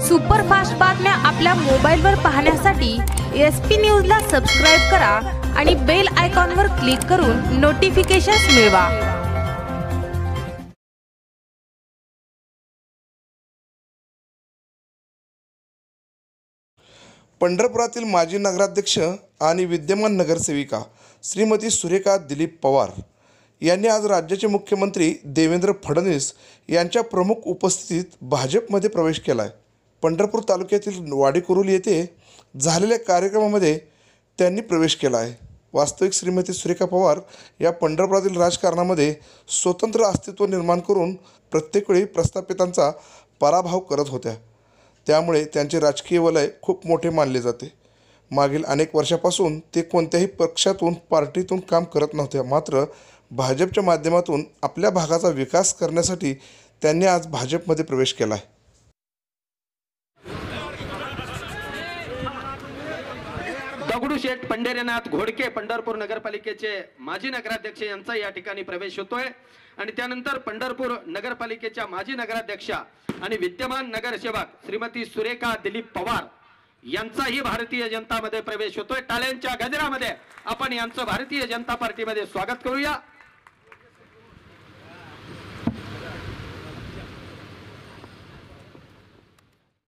Superfast बातम्या आपल्या मोबाईलवर पाहण्यासाठी एस पी न्यूजला सबस्क्राईब करा आणि बेल आयकॉनवर क्लिक करून नोटिफिकेशन्स मिळवा. पंढरपुरातील माजी नगराध्यक्ष आणि विद्यमान नगरसेविका श्रीमती सुरेखा दिलीप पवार यांनी आज राज्याचे मुख्यमंत्री देवेंद्र फडणवीस यांच्या प्रमुख उपस्थितीत भाजपमध्ये प्रवेश केला आहे पंढरपूर तालुक्यातील वाडीकुरुल येथे झालेल्या कार्यक्रमामध्ये त्यांनी प्रवेश केला आहे. वास्तविक श्रीमती सुरेखा पवार या पंढरपुरातील राजकारणामध्ये स्वतंत्र अस्तित्व निर्माण करून प्रत्येक वेळी प्रस्थापितांचा पराभव करत होत्या. त्यामुळे त्यांचे राजकीय वलय खूप मोठे मानले जाते. मागील अनेक वर्षापासून ते कोणत्याही पक्षातून पार्टीतून काम करत नव्हत्या. मात्र भाजपच्या माध्यमातून आपल्या भागाचा विकास करण्यासाठी त्यांनी आज भाजपमध्ये प्रवेश केला आहे. दगडूशेठ पंढरीनाथ घोडके पंढरपूर नगरपालिकेचे माजी नगराध्यक्ष यांचा या ठिकाणी प्रवेश होतोय. आणि त्यानंतर पंढरपूर नगरपालिकेच्या माजी नगराध्यक्षा आणि विद्यमान नगरसेवक श्रीमती सुरेखा दिलीप पवार यांचाही भारतीय जनतामध्ये प्रवेश होतोय. टाळ्यांच्या गजरामध्ये आपण यांचं भारतीय जनता पार्टीमध्ये स्वागत करूया.